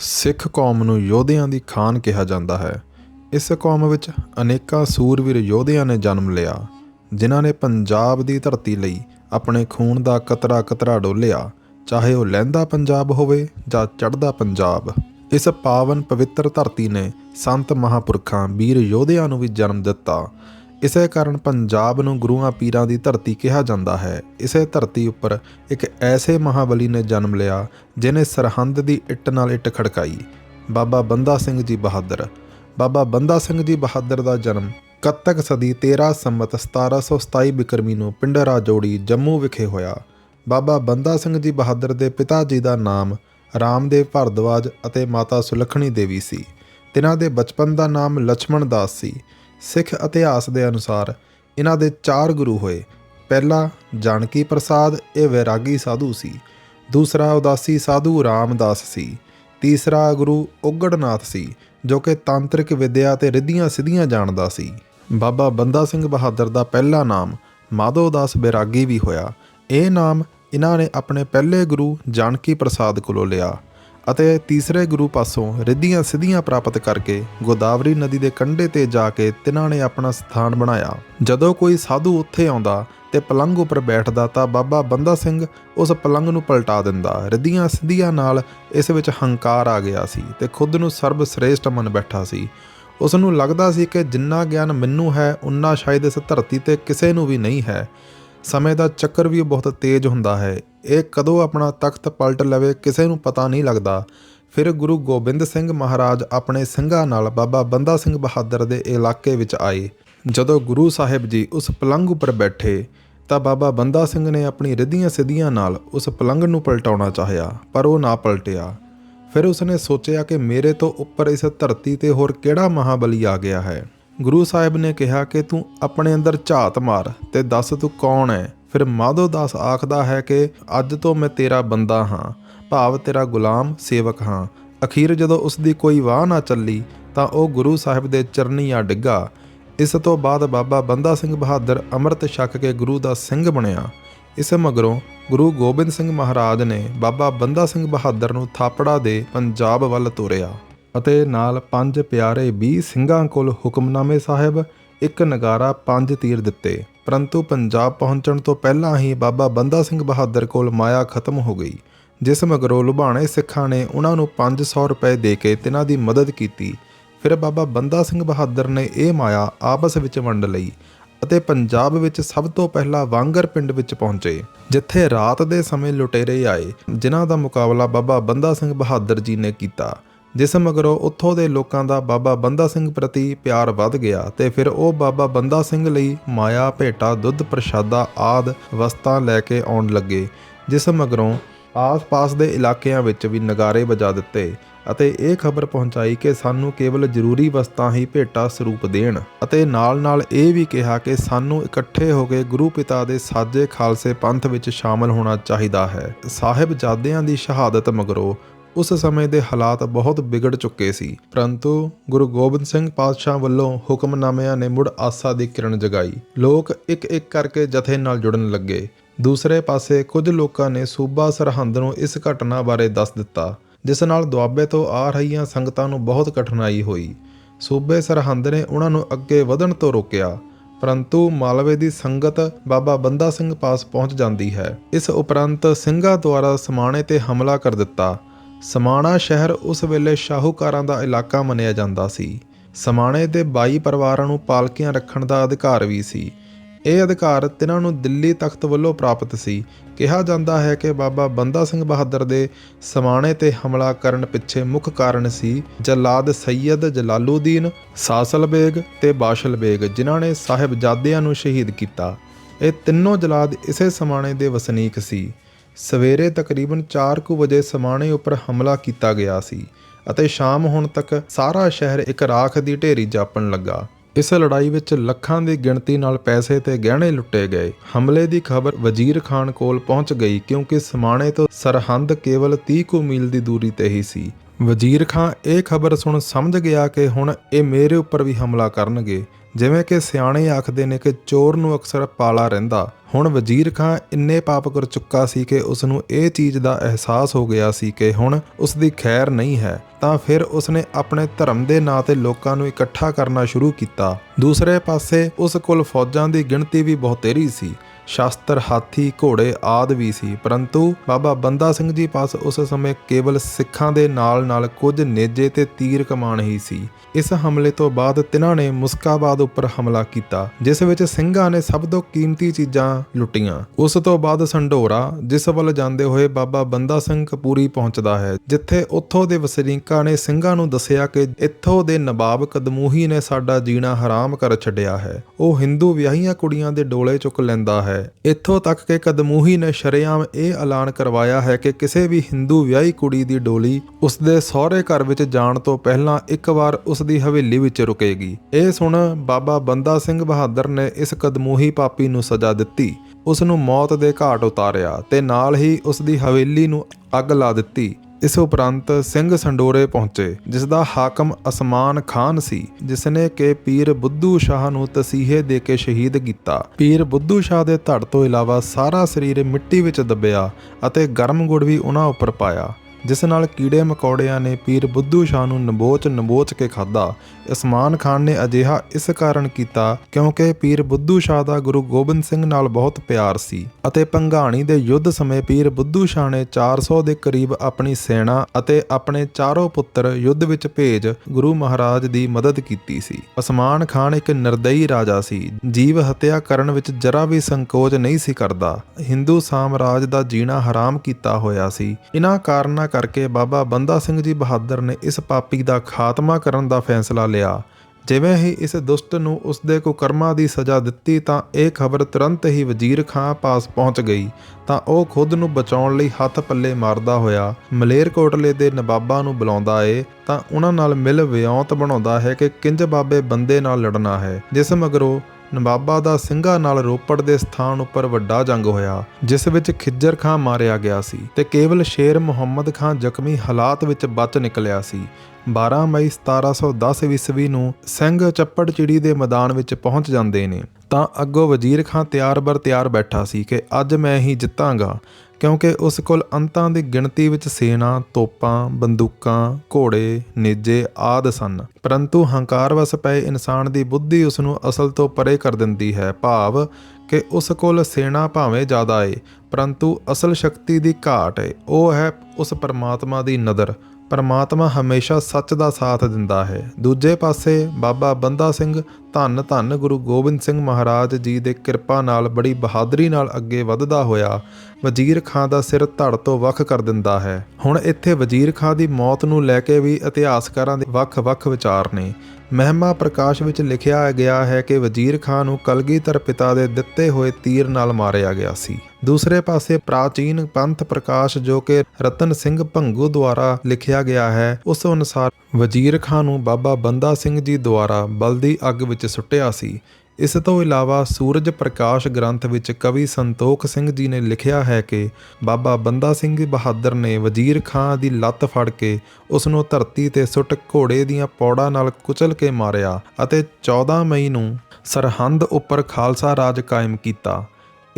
ਸਿੱਖ ਕੌਮ ਨੂੰ ਯੋਧਿਆਂ ਦੀ ਖਾਨ ਕਿਹਾ ਜਾਂਦਾ ਹੈ। ਇਸ ਕੌਮ ਵਿੱਚ ਅਨੇਕਾਂ ਸੂਰਵੀਰ ਯੋਧਿਆਂ ਨੇ ਜਨਮ ਲਿਆ, ਜਿਨ੍ਹਾਂ ਨੇ ਪੰਜਾਬ ਦੀ ਧਰਤੀ ਲਈ ਆਪਣੇ ਖੂਨ ਦਾ ਕਤਰਾ ਕਤਰਾ ਡੋਲਿਆ, ਚਾਹੇ ਉਹ ਲਹਿੰਦਾ ਪੰਜਾਬ ਹੋਵੇ ਜਾਂ ਚੜ੍ਹਦਾ ਪੰਜਾਬ। ਇਸ ਪਾਵਨ ਪਵਿੱਤਰ ਧਰਤੀ ਨੇ ਸੰਤ ਮਹਾਪੁਰਖਾਂ, ਵੀਰ ਯੋਧਿਆਂ ਨੂੰ ਵੀ ਜਨਮ ਦਿੱਤਾ। ਇਸੇ ਕਾਰਨ ਪੰਜਾਬ ਨੂੰ ਗੁਰੂਆਂ ਪੀਰਾਂ ਦੀ ਧਰਤੀ ਕਿਹਾ ਜਾਂਦਾ ਹੈ। ਇਸੇ ਧਰਤੀ ਉੱਪਰ ਇੱਕ ਐਸੇ ਮਹਾਬਲੀ ਨੇ ਜਨਮ ਲਿਆ ਜਿਨੇ ਸਰਹੰਦ ਦੀ ਇੱਟ ਨਾਲ ਇੱਟ ਖੜਕਾਈ। ਬਾਬਾ ਬੰਦਾ ਸਿੰਘ ਜੀ ਬਹਾਦਰ। ਬਾਬਾ ਬੰਦਾ ਸਿੰਘ ਜੀ ਬਹਾਦਰ ਦਾ ਜਨਮ ਕੱਤਕ ਸਦੀ 13 ਸੰਮਤ 1727 ਬਿਕਰਮੀ ਨੂੰ ਪਿੰਡ ਰਾਜੋੜੀ, ਜੰਮੂ ਵਿਖੇ ਹੋਇਆ। ਬਾਬਾ ਬੰਦਾ ਸਿੰਘ ਜੀ ਬਹਾਦਰ ਦੇ ਪਿਤਾ ਜੀ ਦਾ ਨਾਮ ਰਾਮਦੇਵ ਭਰਦਵਾਜ ਅਤੇ ਮਾਤਾ ਸੁਲਖਣੀ ਦੇਵੀ ਸੀ। ਤਿਨਾਂ ਦੇ ਬਚਪਨ ਦਾ ਨਾਮ ਲక్ష్మణ ਦਾਸ ਸੀ। ਸਿੱਖ ਇਤਿਹਾਸ ਦੇ ਅਨੁਸਾਰ ਇਹਨਾਂ ਦੇ ਚਾਰ ਗੁਰੂ ਹੋਏ। ਪਹਿਲਾ ਜਾਨਕੀ ਪ੍ਰਸਾਦ, ਇਹ ਵੈਰਾਗੀ ਸਾਧੂ ਸੀ। ਦੂਸਰਾ ਉਦਾਸੀ ਸਾਧੂ ਰਾਮਦਾਸ ਸੀ। ਤੀਸਰਾ ਗੁਰੂ ਉਗੜਨਾਥ ਸੀ, ਜੋ ਕਿ ਤਾਂਤਰਿਕ ਵਿਦਿਆ ਤੇ ਰਿੱਧੀਆਂ ਸਿੱਧੀਆਂ ਜਾਣਦਾ ਸੀ। ਬਾਬਾ ਬੰਦਾ ਸਿੰਘ ਬਹਾਦਰ ਦਾ ਪਹਿਲਾ ਨਾਮ ਮਾਧੋਦਾਸ ਬੈਰਾਗੀ ਵੀ ਹੋਇਆ। ਇਹ ਨਾਮ ਇਹਨਾਂ ਨੇ ਆਪਣੇ ਪਹਿਲੇ ਗੁਰੂ ਜਾਨਕੀ ਪ੍ਰਸਾਦ ਕੋਲੋਂ ਲਿਆ। ਅਤੇ ਤੀਸਰੇ ਗੁਰੂ ਪਾਸੋਂ ਰਿੱਧੀਆਂ ਸਿੱਧੀਆਂ ਪ੍ਰਾਪਤ ਕਰਕੇ ਗੋਦਾਵਰੀ ਨਦੀ ਦੇ ਕੰਢੇ ਤੇ ਜਾ ਕੇ ਤਿਨਾਂ ਨੇ ਆਪਣਾ ਸਥਾਨ ਬਣਾਇਆ। ਜਦੋਂ ਕੋਈ ਸਾਧੂ ਉੱਥੇ ਆਉਂਦਾ ਤੇ ਪਲੰਗ ਉੱਪਰ ਬੈਠਦਾ ਤਾਂ ਬਾਬਾ ਬੰਦਾ ਸਿੰਘ ਉਸ ਪਲੰਗ ਨੂੰ ਪਲਟਾ ਦਿੰਦਾ। ਰਿੱਧੀਆਂ ਸਿੱਧੀਆਂ ਨਾਲ ਇਸ ਵਿੱਚ ਹੰਕਾਰ ਆ ਗਿਆ ਸੀ ਤੇ ਖੁਦ ਨੂੰ ਸਰਬ ਸ੍ਰੇਸ਼ਟ ਮੰਨ ਬੈਠਾ ਸੀ। ਉਸ ਨੂੰ ਲੱਗਦਾ ਸੀ ਕਿ ਜਿੰਨਾ ਗਿਆਨ ਮੈਨੂੰ ਹੈ, ਉਨਾ ਸ਼ਾਇਦ ਇਸ ਧਰਤੀ ਤੇ ਕਿਸੇ ਨੂੰ ਵੀ ਨਹੀਂ ਹੈ। ਸਮੇਂ ਦਾ ਚੱਕਰ ਵੀ ਬਹੁਤ ਤੇਜ਼ ਹੁੰਦਾ ਹੈ। ਇਹ ਕਦੋਂ ਆਪਣਾ ਤਖਤ ਪਲਟ ਲਵੇ ਕਿਸੇ ਨੂੰ ਪਤਾ ਨਹੀਂ ਲੱਗਦਾ। ਫਿਰ ਗੁਰੂ ਗੋਬਿੰਦ ਸਿੰਘ ਮਹਾਰਾਜ ਆਪਣੇ ਸਿੰਘਾਂ ਨਾਲ ਬਾਬਾ ਬੰਦਾ ਸਿੰਘ ਬਹਾਦਰ ਦੇ ਇਲਾਕੇ ਵਿੱਚ ਆਏ। ਜਦੋਂ ਗੁਰੂ ਸਾਹਿਬ ਜੀ ਉਸ ਪਲੰਗ ਉੱਪਰ ਬੈਠੇ, ਤਾਂ ਬਾਬਾ ਬੰਦਾ ਸਿੰਘ ਨੇ ਆਪਣੀ ਰਿੱਧੀਆਂ ਸਿੱਧੀਆਂ ਨਾਲ ਉਸ ਪਲੰਗ ਨੂੰ ਪਲਟਾਉਣਾ ਚਾਹਿਆ, ਪਰ ਉਹ ਨਾ ਪਲਟਿਆ। ਫਿਰ ਉਸਨੇ ਸੋਚਿਆ ਕਿ ਮੇਰੇ ਤੋਂ ਉੱਪਰ ਇਸ ਧਰਤੀ ਤੇ ਹੋਰ ਕਿਹੜਾ ਮਹਾਬਲੀ ਆ ਗਿਆ ਹੈ। ਗੁਰੂ ਸਾਹਿਬ ਨੇ ਕਿਹਾ ਕਿ ਤੂੰ ਆਪਣੇ ਅੰਦਰ ਝਾਤ ਮਾਰ ਤੇ ਦੱਸ ਤੂੰ ਕੌਣ ਹੈ? ਫਿਰ ਮਾਧੋ ਦਾਸ ਆਖਦਾ ਹੈ ਕਿ ਅੱਜ ਤੋਂ ਮੈਂ ਤੇਰਾ ਬੰਦਾ ਹਾਂ, ਭਾਵ ਤੇਰਾ ਗੁਲਾਮ ਸੇਵਕ ਹਾਂ। ਅਖੀਰ ਜਦੋਂ ਉਸ ਦੀ ਕੋਈ ਵਾਹ ਨਾ ਚੱਲੀ, ਤਾਂ ਉਹ ਗੁਰੂ ਸਾਹਿਬ ਦੇ ਚਰਨੀ ਆ ਡਿੱਗਾ। ਇਸ ਤੋਂ ਬਾਅਦ ਬਾਬਾ ਬੰਦਾ ਸਿੰਘ ਬਹਾਦਰ ਅੰਮ੍ਰਿਤ ਛਕ ਕੇ ਗੁਰੂ ਦਾ ਸਿੰਘ ਬਣਿਆ। ਇਸ ਮਗਰੋਂ ਗੁਰੂ ਗੋਬਿੰਦ ਸਿੰਘ ਮਹਾਰਾਜ ਨੇ ਬਾਬਾ ਬੰਦਾ ਸਿੰਘ ਬਹਾਦਰ ਨੂੰ ਥਾਪੜਾ ਦੇ ਪੰਜਾਬ ਵੱਲ ਤੋਰਿਆ ਅਤੇ ਨਾਲ ਪੰਜ ਪਿਆਰੇ 20 ਸਿੰਘਾਂ ਕੋਲ ਹੁਕਮਨਾਮੇ ਸਾਹਿਬ, ਇੱਕ ਨਗਾਰਾ ਪੰਜ ਤੀਰ ਦਿੱਤੇ। ਪਰੰਤੂ ਪੰਜਾਬ ਪਹੁੰਚਣ ਤੋਂ ਪਹਿਲਾਂ ਹੀ ਬਾਬਾ ਬੰਦਾ ਸਿੰਘ ਬਹਾਦਰ ਕੋਲ ਮਾਇਆ ਖਤਮ ਹੋ ਗਈ, ਜਿਸ ਮਗਰੋਂ ਲੁਬਾਣੇ ਸਿੱਖਾਂ ਨੇ ਉਹਨਾਂ ਨੂੰ 500 ਰੁਪਏ ਦੇ ਕੇ ਤਿਨਾਂ ਦੀ ਮਦਦ ਕੀਤੀ। ਫਿਰ ਬਾਬਾ ਬੰਦਾ ਸਿੰਘ ਬਹਾਦਰ ਨੇ ਇਹ ਮਾਇਆ ਆਪਸ ਵਿੱਚ ਵੰਡ ਲਈ ਅਤੇ ਪੰਜਾਬ ਵਿੱਚ ਸਭ ਤੋਂ ਪਹਿਲਾਂ ਵਾਂਗਰ ਪਿੰਡ ਵਿੱਚ ਪਹੁੰਚੇ, ਜਿੱਥੇ ਰਾਤ ਦੇ ਸਮੇਂ ਲੁਟੇਰੇ ਆਏ, ਜਿਨ੍ਹਾਂ ਦਾ ਮੁਕਾਬਲਾ ਬਾਬਾ ਬੰਦਾ ਸਿੰਘ ਬਹਾਦਰ ਜੀ ਨੇ ਕੀਤਾ। ਜਿਸ ਮਗਰੋਂ ਉੱਥੋਂ ਦੇ ਲੋਕਾਂ ਦਾ ਬਾਬਾ ਬੰਦਾ ਸਿੰਘ ਪ੍ਰਤੀ ਪਿਆਰ ਵੱਧ ਗਿਆ ਤੇ ਫਿਰ ਉਹ ਬਾਬਾ ਬੰਦਾ ਸਿੰਘ ਲਈ ਮਾਇਆ, ਭੇਟਾ, ਦੁੱਧ, ਪ੍ਰਸ਼ਾਦਾ ਆਦ ਵਸਤਾਂ ਲੈ ਕੇ ਆਉਣ ਲੱਗੇ, ਜਿਸ ਮਗਰੋਂ ਆਸ-ਪਾਸ ਦੇ ਇਲਾਕਿਆਂ ਵਿੱਚ ਵੀ ਨਗਾਰੇ ਵਜਾ ਦਿੱਤੇ ਅਤੇ ਇਹ ਖਬਰ ਪਹੁੰਚਾਈ ਕਿ ਸਾਨੂੰ ਕੇਵਲ ਜ਼ਰੂਰੀ ਵਸਤਾਂ ਹੀ ਭੇਟਾ ਸਰੂਪ ਦੇਣ ਅਤੇ ਨਾਲ-ਨਾਲ ਇਹ ਵੀ ਕਿਹਾ ਕਿ ਸਾਨੂੰ ਇਕੱਠੇ ਹੋ ਕੇ ਗੁਰੂ ਪਿਤਾ ਦੇ ਸਾਜੇ ਖਾਲਸੇ ਪੰਥ ਵਿੱਚ ਸ਼ਾਮਲ ਹੋਣਾ ਚਾਹੀਦਾ ਹੈ। ਸਾਹਿਬ ਜਾਦਿਆਂ ਦੀ ਸ਼ਹਾਦਤ ਮਗਰੋਂ ਉਸ ਸਮੇਂ ਦੇ ਹਾਲਾਤ ਬਹੁਤ ਵਿਗੜ ਚੁੱਕੇ ਸੀ। ਪਰੰਤੂ ਗੁਰੂ ਗੋਬਿੰਦ ਸਿੰਘ ਪਾਤਸ਼ਾਹ ਵੱਲੋਂ ਹੁਕਮਨਾਮਿਆਂ ਨੇ ਮੁੜ ਆਸਾ ਦੀ ਕਿਰਨ ਜਗਾਈ। ਲੋਕ ਇੱਕ ਇੱਕ ਕਰਕੇ ਜਥੇ ਨਾਲ ਜੁੜਨ ਲੱਗੇ। ਦੂਸਰੇ ਪਾਸੇ ਕੁਝ ਲੋਕਾਂ ਨੇ ਸੂਬਾ ਸਰਹੰਦ ਨੂੰ ਇਸ ਘਟਨਾ ਬਾਰੇ ਦੱਸ ਦਿੱਤਾ, ਜਿਸ ਨਾਲ ਦੁਆਬੇ ਤੋਂ ਆ ਰਹੀਆਂ ਸੰਗਤਾਂ ਨੂੰ ਬਹੁਤ ਕਠਿਨਾਈ ਹੋਈ। ਸੂਬੇ ਸਰਹੰਦ ਨੇ ਉਹਨਾਂ ਨੂੰ ਅੱਗੇ ਵਧਣ ਤੋਂ ਰੋਕਿਆ, ਪਰੰਤੂ ਮਾਲਵੇ ਦੀ ਸੰਗਤ ਬਾਬਾ ਬੰਦਾ ਸਿੰਘ ਪਾਸ ਪਹੁੰਚ ਜਾਂਦੀ ਹੈ। ਇਸ ਉਪਰੰਤ ਸਿੰਘਾਂ ਦੁਆਰਾ ਸਮਾਣੇ ਤੇ ਹਮਲਾ ਕਰ ਦਿੱਤਾ। ਸਮਾਣਾ ਸ਼ਹਿਰ ਉਸ ਵੇਲੇ ਸ਼ਾਹੂਕਾਰਾਂ ਦਾ ਇਲਾਕਾ ਮੰਨਿਆ ਜਾਂਦਾ ਸੀ। ਸਮਾਣੇ ਦੇ 22 ਪਰਿਵਾਰਾਂ ਨੂੰ ਪਾਲਕੀਆਂ ਰੱਖਣ ਦਾ ਅਧਿਕਾਰ ਵੀ ਸੀ। ਇਹ ਅਧਿਕਾਰ ਤਿਨਾਂ ਨੂੰ ਦਿੱਲੀ ਤਖਤ ਵੱਲੋਂ ਪ੍ਰਾਪਤ ਸੀ। ਕਿਹਾ ਜਾਂਦਾ ਹੈ ਕਿ ਬਾਬਾ ਬੰਦਾ ਸਿੰਘ ਬਹਾਦਰ ਦੇ ਸਮਾਣੇ ਤੇ ਹਮਲਾ ਕਰਨ ਪਿੱਛੇ ਮੁੱਖ ਕਾਰਨ ਸੀ ਜਲਾਦ ਸੈਯਦ ਜਲਾਲੂਦੀਨ ਸਾਸਲ ਬੇਗ ਤੇ ਬਾਸ਼ਲ ਬੇਗ ਜਿਨ੍ਹਾਂ ਨੇ ਸਾਹਿਬਜ਼ਾਦਿਆਂ ਨੂੰ ਸ਼ਹੀਦ ਕੀਤਾ। ਇਹ ਤਿੰਨੋਂ ਜਲਾਦ ਇਸੇ ਸਮਾਣੇ ਦੇ ਵਸਨੀਕ ਸੀ। ਸਵੇਰੇ ਤਕਰੀਬਨ 4:00 ਵਜੇ ਸਮਾਣੇ ਉੱਪਰ ਹਮਲਾ ਕੀਤਾ ਗਿਆ ਸੀ ਅਤੇ ਸ਼ਾਮ ਹੋਣ ਤੱਕ ਸਾਰਾ ਸ਼ਹਿਰ ਇੱਕ ਰਾਖ ਦੀ ਢੇਰੀ ਜਾਪਣ ਲੱਗਾ। ਇਸ ਲੜਾਈ ਵਿੱਚ ਲੱਖਾਂ ਦੀ ਗਿਣਤੀ ਨਾਲ ਪੈਸੇ ਤੇ ਗਹਿਣੇ ਲੁੱਟੇ ਗਏ। ਹਮਲੇ ਦੀ ਖਬਰ ਵਜ਼ੀਰ ਖਾਨ ਕੋਲ ਪਹੁੰਚ ਗਈ ਕਿਉਂਕਿ ਸਮਾਣੇ ਤੋਂ ਸਰਹੰਦ ਕੇਵਲ 30 ਕੁ ਮੀਲ ਦੀ ਦੂਰੀ ਤੇ ਹੀ ਸੀ। ਵਜ਼ੀਰ ਖਾਂ, ਇਹ ਖਬਰ ਸੁਣ ਸਮਝ ਗਿਆ ਕਿ ਹੁਣ ਇਹ ਮੇਰੇ ਉੱਪਰ ਵੀ ਹਮਲਾ ਕਰਨਗੇ। ਜਿਵੇਂ ਕਿ ਸਿਆਣੇ ਆਖਦੇ ਨੇ ਕਿ ਚੋਰ ਨੂੰ ਅਕਸਰ ਪਾਲਾ ਰਹਿੰਦਾ। ਹੁਣ ਵਜ਼ੀਰ ਖਾਂ ਇੰਨੇ ਪਾਪ ਕਰ ਚੁੱਕਾ ਸੀ ਕਿ ਉਸ ਨੂੰ ਇਹ ਚੀਜ਼ ਦਾ ਅਹਿਸਾਸ ਹੋ ਗਿਆ ਸੀ ਕਿ ਹੁਣ ਉਸ ਦੀ ਖੈਰ ਨਹੀਂ ਹੈ, ਤਾਂ ਫਿਰ ਉਸਨੇ ਆਪਣੇ ਧਰਮ ਦੇ ਨਾਂ ਤੇ ਲੋਕਾਂ ਨੂੰ ਇਕੱਠਾ ਕਰਨਾ ਸ਼ੁਰੂ ਕੀਤਾ। ਦੂਸਰੇ ਪਾਸੇ ਉਸ ਕੋਲ ਫੌਜਾਂ ਦੀ ਗਿਣਤੀ ਵੀ ਬਹੁਤੇਰੀ ਸੀ। ਸ਼ਾਸਤਰ, ਹਾਥੀ, ਘੋੜੇ ਆਦ ਵੀ ਸੀ। ਪਰੰਤੂ ਬਾਬਾ ਬੰਦਾ ਸਿੰਘ ਜੀ ਪਾਸ ਉਸ ਸਮੇਂ ਕੇਵਲ ਸਿੱਖਾਂ ਦੇ ਨਾਲ-ਨਾਲ ਕੁਝ ਨੇਜੇ ਤੇ ਤੀਰ ਕਮਾਨ ਹੀ ਸੀ। ਇਸ ਹਮਲੇ ਤੋਂ ਬਾਅਦ ਤਿਨਾਂ ਨੇ ਮੁਸਕਾਬਾਦ ਉੱਪਰ ਹਮਲਾ ਕੀਤਾ, ਜਿਸ ਵਿੱਚ ਸਿੰਘਾਂ ਨੇ ਸਭ ਤੋਂ ਕੀਮਤੀ ਚੀਜ਼ਾਂ ਲੁੱਟੀਆਂ। ਉਸ ਤੋਂ ਬਾਅਦ ਸੰਢੋਰਾ, ਜਿਸ ਵੱਲ ਜਾਂਦੇ ਹੋਏ ਬਾਬਾ ਬੰਦਾ ਸਿੰਘ ਕਪੂਰੀ ਪਹੁੰਚਦਾ ਹੈ, ਜਿੱਥੇ ਉੱਥੋਂ ਦੇ ਵਸਨੀਕਾਂ ਨੇ ਸਿੰਘਾਂ ਨੂੰ ਦੱਸਿਆ ਕਿ ਇੱਥੋਂ ਦੇ ਨਵਾਬ ਕਦਮੂਹੀ ਨੇ ਸਾਡਾ ਜੀਣਾ ਹਰਾਮ ਕਰ ਛੱਡਿਆ ਹੈ। ਉਹ ਹਿੰਦੂ ਵਿਆਹੀਆਂ ਕੁੜੀਆਂ ਦੇ ਡੋਲੇ ਚੁੱਕ ਲੈਂਦਾ ਹੈ। ਇੱਥੋਂ ਤੱਕ ਕਿ ਕਦਮੂਹੀ ਨੇ ਸ਼ਰੇਆਮ ਇਹ ਐਲਾਨ ਕਰਵਾਇਆ ਹੈ ਕਿ ਕਿਸੇ ਵੀ ਹਿੰਦੂ ਵਿਆਹੀ ਕੁੜੀ ਦੀ ਡੋਲੀ ਉਸ ਦੇ ਸਹੁਰੇ ਘਰ ਵਿੱਚ ਜਾਣ ਤੋਂ ਪਹਿਲਾਂ ਇੱਕ ਵਾਰ ਉਸ ਦੀ ਹਵੇਲੀ ਵਿੱਚ ਰੁਕੇਗੀ। ਇਹ ਸੁਣ ਬਾਬਾ ਬੰਦਾ ਸਿੰਘ ਬਹਾਦਰ ਨੇ ਇਸ ਕਦਮੂਹੀ ਪਾਪੀ ਨੂੰ ਸਜ਼ਾ ਦਿੱਤੀ। ਉਸ ਨੂੰ ਮੌਤ ਦੇ ਘਾਟ ਉਤਾਰਿਆ ਤੇ ਨਾਲ ਹੀ ਉਸ ਦੀ ਹਵੇਲੀ ਨੂੰ ਅੱਗ ਲਾ ਦਿੱਤੀ। ਇਸ ਉਪਰੰਤ ਸਿੰਘ ਸੰਡੋਰੇ ਪਹੁੰਚੇ ਜਿਸ ਦਾ ਹਾਕਮ ਅਸਮਾਨ ਖਾਨ ਸੀ ਜਿਸ ਨੇ ਕਿ ਪੀਰ ਬੁੱਧੂ ਸ਼ਾਹ ਨੂੰ ਤਸੀਹੇ ਦੇ ਕੇ ਸ਼ਹੀਦ ਕੀਤਾ। ਪੀਰ ਬੁੱਧੂ ਸ਼ਾਹ ਦੇ ਧੜ ਤੋਂ ਇਲਾਵਾ ਸਾਰਾ ਸਰੀਰ ਮਿੱਟੀ ਵਿੱਚ ਦੱਬਿਆ ਅਤੇ ਗਰਮ ਗੁੜ ਵੀ ਉਹਨਾਂ ਉੱਪਰ ਪਾਇਆ। ਜਿਸ ਨਾਲ ਕੀੜੇ ਮਕੌੜਿਆਂ ਨੇ ਪੀਰ ਬੁੱਧੂ ਸ਼ਾਹ ਨੂੰ ਨਬੋਚ ਨਬੋਚ ਕੇ ਖਾਦਾ ਉਸਮਾਨ ਖਾਨ ਨੇ ਅਜਿਹਾ ਇਸ ਕਾਰਨ ਕੀਤਾ ਕਿਉਂਕਿ ਪੀਰ ਬੁੱਧੂ ਸ਼ਾਹ ਦਾ ਗੁਰੂ ਗੋਬਿੰਦ ਸਿੰਘ ਨਾਲ ਬਹੁਤ ਪਿਆਰ ਸੀ ਅਤੇ ਪੰਘਾਣੀ ਦੇ ਯੁੱਧ ਸਮੇਂ ਪੀਰ ਬੁੱਧੂ ਸ਼ਾਹ ਨੇ 400 ਦੇ ਕਰੀਬ ਆਪਣੀ ਸੈਨਾ ਅਤੇ ਆਪਣੇ ਚਾਰੋਂ ਪੁੱਤਰ ਯੁੱਧ ਵਿੱਚ ਭੇਜ ਗੁਰੂ ਮਹਾਰਾਜ ਦੀ ਮਦਦ ਕੀਤੀ ਸੀ। ਉਸਮਾਨ ਖਾਨ ਇੱਕ ਨਿਰਦਈ ਰਾਜਾ ਸੀ। ਜੀਵ ਹੱਤਿਆ ਕਰਨ ਵਿੱਚ ਜਰਾ ਵੀ ਸੰਕੋਚ ਨਹੀਂ ਸੀ ਕਰਦਾ। ਹਿੰਦੂ ਸਾਮਰਾਜ ਦਾ ਜੀਣਾ ਹਰਾਮ ਕੀਤਾ ਹੋਇਆ ਸੀ। ਇਹਨਾਂ ਕਾਰਨਾਂ ਕਰਕੇ ਬਾਬਾ ਬੰਦਾ ਸਿੰਘ ਜੀ ਬਹਾਦਰ ਨੇ ਇਸ ਪਾਪੀ ਦਾ ਖਾਤਮਾ ਕਰਨ ਦਾ ਫੈਸਲਾ ਲਿਆ। ਜਿਵੇਂ ਹੀ ਇਸ ਦੁਸ਼ਟ ਨੂੰ ਉਸ ਦੇ ਕੁਕਰਮਾਂ ਦੀ ਸਜ਼ਾ ਦਿੱਤੀ ਤਾਂ ਇਹ ਖਬਰ ਤੁਰੰਤ ਹੀ ਵਜ਼ੀਰ ਖਾਂ ਪਾਸ ਪਹੁੰਚ ਗਈ। ਤਾਂ ਉਹ ਖੁਦ ਨੂੰ ਬਚਾਉਣ ਲਈ ਹੱਥ ਪੱਲੇ ਮਾਰਦਾ ਹੋਇਆ ਮਲੇਰਕੋਟਲੇ ਦੇ ਨਵਾਬਾਂ ਨੂੰ ਬੁਲਾਉਂਦਾ ਏ। ਤਾਂ ਉਹਨਾਂ ਨਾਲ ਮਿਲ ਵਿਉਂਤ ਬਣਾਉਂਦਾ ਹੈ ਕਿ ਕਿੰਜ ਬਾਬੇ ਬੰਦੇ ਨਾਲ ਲੜਨਾ ਹੈ, ਜਿਸ ਮਗਰੋਂ ਨਵਾਬਾ ਦਾ ਸਿੰਘਾਂ ਨਾਲ ਰੋਪੜ ਦੇ ਸਥਾਨ ਉੱਪਰ ਵੱਡਾ ਜੰਗ ਹੋਇਆ, ਜਿਸ ਵਿੱਚ ਖਿੱਜਰ ਖਾਂ ਮਾਰਿਆ ਗਿਆ ਸੀ ਤੇ ਕੇਵਲ ਸ਼ੇਰ ਮੁਹੰਮਦ ਖਾਂ ਜ਼ਖਮੀ ਹਾਲਾਤ ਵਿੱਚ ਬਚ ਨਿਕਲਿਆ ਸੀ। 12 ਮਈ 1710 ਈਸਵੀ ਨੂੰ ਸਿੰਘ ਚੱਪੜ ਚਿੜੀ ਦੇ ਮੈਦਾਨ ਵਿੱਚ ਪਹੁੰਚ ਜਾਂਦੇ ਨੇ। ਤਾਂ ਅੱਗੋਂ ਵਜ਼ੀਰ ਖਾਂ ਤਿਆਰ ਬਰ ਤਿਆਰ ਬੈਠਾ ਸੀ ਕਿ ਅੱਜ ਮੈਂ ਹੀ ਜਿੱਤਾਂਗਾ। ਕਿਉਂਕਿ ਉਸ ਕੋਲ ਅੰਤਾਂ ਦੀ ਗਿਣਤੀ ਵਿੱਚ ਸੈਨਾ, ਤੋਪਾਂ, ਬੰਦੂਕਾਂ, ਘੋੜੇ, ਨੇਜੇ ਆਦ ਸਨ। ਪਰੰਤੂ ਹੰਕਾਰ ਵਸ ਪਏ ਇਨਸਾਨ ਦੀ ਬੁੱਧੀ ਉਸ ਨੂੰ ਅਸਲ ਤੋਂ ਪਰੇ ਕਰ ਦਿੰਦੀ ਹੈ। ਭਾਵ ਕਿ ਉਸ ਕੋਲ ਸੈਨਾ ਭਾਵੇਂ ਜ਼ਿਆਦਾ ਏ, ਪਰੰਤੂ ਅਸਲ ਸ਼ਕਤੀ ਦੀ ਘਾਟ ਏ। ਉਹ ਹੈ ਉਸ ਪਰਮਾਤਮਾ ਦੀ ਨਜ਼ਰ। ਪਰਮਾਤਮਾ ਹਮੇਸ਼ਾ ਸੱਚ ਦਾ ਸਾਥ ਦਿੰਦਾ ਹੈ। ਦੂਜੇ ਪਾਸੇ ਬਾਬਾ ਬੰਦਾ ਸਿੰਘ ਧੰਨ ਧੰਨ ਗੁਰੂ ਗੋਬਿੰਦ ਸਿੰਘ ਮਹਾਰਾਜ ਜੀ ਦੇ ਕਿਰਪਾ ਨਾਲ ਬੜੀ ਬਹਾਦਰੀ ਨਾਲ ਅੱਗੇ ਵੱਧਦਾ ਹੋਇਆ ਵਜ਼ੀਰ ਖਾਂ ਦਾ ਸਿਰ ਧੜ ਤੋਂ ਵੱਖ ਕਰ ਦਿੰਦਾ ਹੈ। ਹੁਣ ਇੱਥੇ ਵਜ਼ੀਰ ਖਾਂ ਦੀ ਮੌਤ ਨੂੰ ਲੈ ਕੇ ਵੀ ਇਤਿਹਾਸਕਾਰਾਂ ਦੇ ਵੱਖ-ਵੱਖ ਵਿਚਾਰ ਨੇ। ਮਹਿਮਾ ਪ੍ਰਕਾਸ਼ ਵਿੱਚ ਲਿਖਿਆ ਗਿਆ ਹੈ ਕਿ ਵਜ਼ੀਰ ਖਾਂ ਨੂੰ ਕਲਗੀਧਰ ਪਿਤਾ ਦੇ ਦਿੱਤੇ ਹੋਏ ਤੀਰ ਨਾਲ ਮਾਰਿਆ ਗਿਆ ਸੀ। ਦੂਸਰੇ ਪਾਸੇ ਪ੍ਰਾਚੀਨ ਪੰਥ ਪ੍ਰਕਾਸ਼ ਜੋ ਕਿ ਰਤਨ ਸਿੰਘ ਭੰਗੂ ਦੁਆਰਾ ਲਿਖਿਆ ਗਿਆ ਹੈ, ਉਸ ਅਨੁਸਾਰ ਵਜ਼ੀਰ ਖਾਂ ਨੂੰ ਬਾਬਾ ਬੰਦਾ ਸਿੰਘ ਜੀ ਦੁਆਰਾ ਬਲਦੀ ਅੱਗ ਵਿੱਚ ਵਿੱਚ ਸੁੱਟਿਆ ਸੀ। ਇਸ ਤੋਂ ਇਲਾਵਾ ਸੂਰਜ ਪ੍ਰਕਾਸ਼ ਗ੍ਰੰਥ ਵਿੱਚ ਕਵੀ ਸੰਤੋਖ ਸਿੰਘ ਜੀ ਨੇ ਲਿਖਿਆ ਹੈ ਕਿ ਬਾਬਾ ਬੰਦਾ ਸਿੰਘ ਬਹਾਦਰ ਨੇ ਵਜ਼ੀਰ ਖਾਂ ਦੀ ਲੱਤ ਫੜ ਕੇ ਉਸ ਨੂੰ ਧਰਤੀ ਤੇ ਸੁੱਟ ਘੋੜੇ ਦੀਆਂ ਪੌੜਾਂ ਨਾਲ ਕੁਚਲ ਕੇ ਮਾਰਿਆ ਅਤੇ 14 ਮਈ ਨੂੰ ਸਰਹੰਦ ਉੱਪਰ ਖਾਲਸਾ ਰਾਜ ਕਾਇਮ ਕੀਤਾ।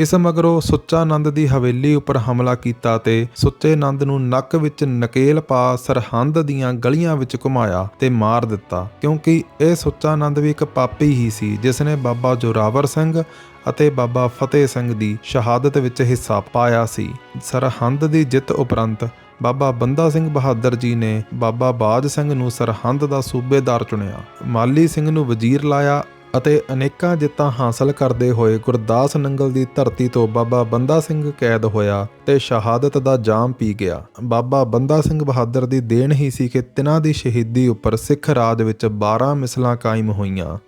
ਇਸ ਮਗਰੋਂ ਸੁੱਚਾ ਨੰਦ ਦੀ ਹਵੇਲੀ ਉੱਪਰ ਹਮਲਾ ਕੀਤਾ ਤੇ ਸੁੱਚੇ ਨੰਦ ਨੂੰ ਨੱਕ ਵਿੱਚ ਨਕੇਲ ਪਾ ਸਰਹੰਦ ਦੀਆਂ ਗਲੀਆਂ ਵਿੱਚ ਘੁਮਾਇਆ ਤੇ ਮਾਰ ਦਿੱਤਾ, ਕਿਉਂਕਿ ਇਹ ਸੁੱਚਾ ਨੰਦ ਵੀ ਇੱਕ ਪਾਪੀ ਹੀ ਸੀ ਜਿਸ ਨੇ ਬਾਬਾ ਜੋਰਾਵਰ ਸਿੰਘ ਅਤੇ ਬਾਬਾ ਫਤਿਹ ਸਿੰਘ ਦੀ ਸ਼ਹਾਦਤ ਵਿੱਚ ਹਿੱਸਾ ਪਾਇਆ ਸੀ। ਸਰਹੰਦ ਦੀ ਜਿੱਤ ਉਪਰੰਤ ਬਾਬਾ ਬੰਦਾ ਸਿੰਘ ਬਹਾਦਰ ਜੀ ਨੇ ਬਾਬਾ ਬਾਜ ਸਿੰਘ ਨੂੰ ਸਰਹੰਦ ਦਾ ਸੂਬੇਦਾਰ ਚੁਣਿਆ। ਮਾਲੀ ਸਿੰਘ ਨੂੰ ਵਜ਼ੀਰ ਲਾਇਆ ਅਤੇ ਅਨੇਕਾਂ ਜਿੱਤਾਂ ਹਾਸਲ ਕਰਦੇ ਹੋਏ ਗੁਰਦਾਸ ਨੰਗਲ ਦੀ ਧਰਤੀ ਤੋਂ ਬਾਬਾ ਬੰਦਾ ਸਿੰਘ ਕੈਦ ਹੋਇਆ ਤੇ ਸ਼ਹਾਦਤ ਦਾ ਜਾਮ ਪੀ ਗਿਆ। ਬਾਬਾ ਬੰਦਾ ਸਿੰਘ ਬਹਾਦਰ ਦੀ ਦੇਣ ਹੀ ਸੀ ਕਿ ਤਿਨਾਂ ਦੀ ਸ਼ਹੀਦੀ ਉੱਪਰ ਸਿੱਖ ਰਾਜ ਵਿੱਚ 12 ਮਿਸਲਾਂ ਕਾਇਮ ਹੋਈਆਂ।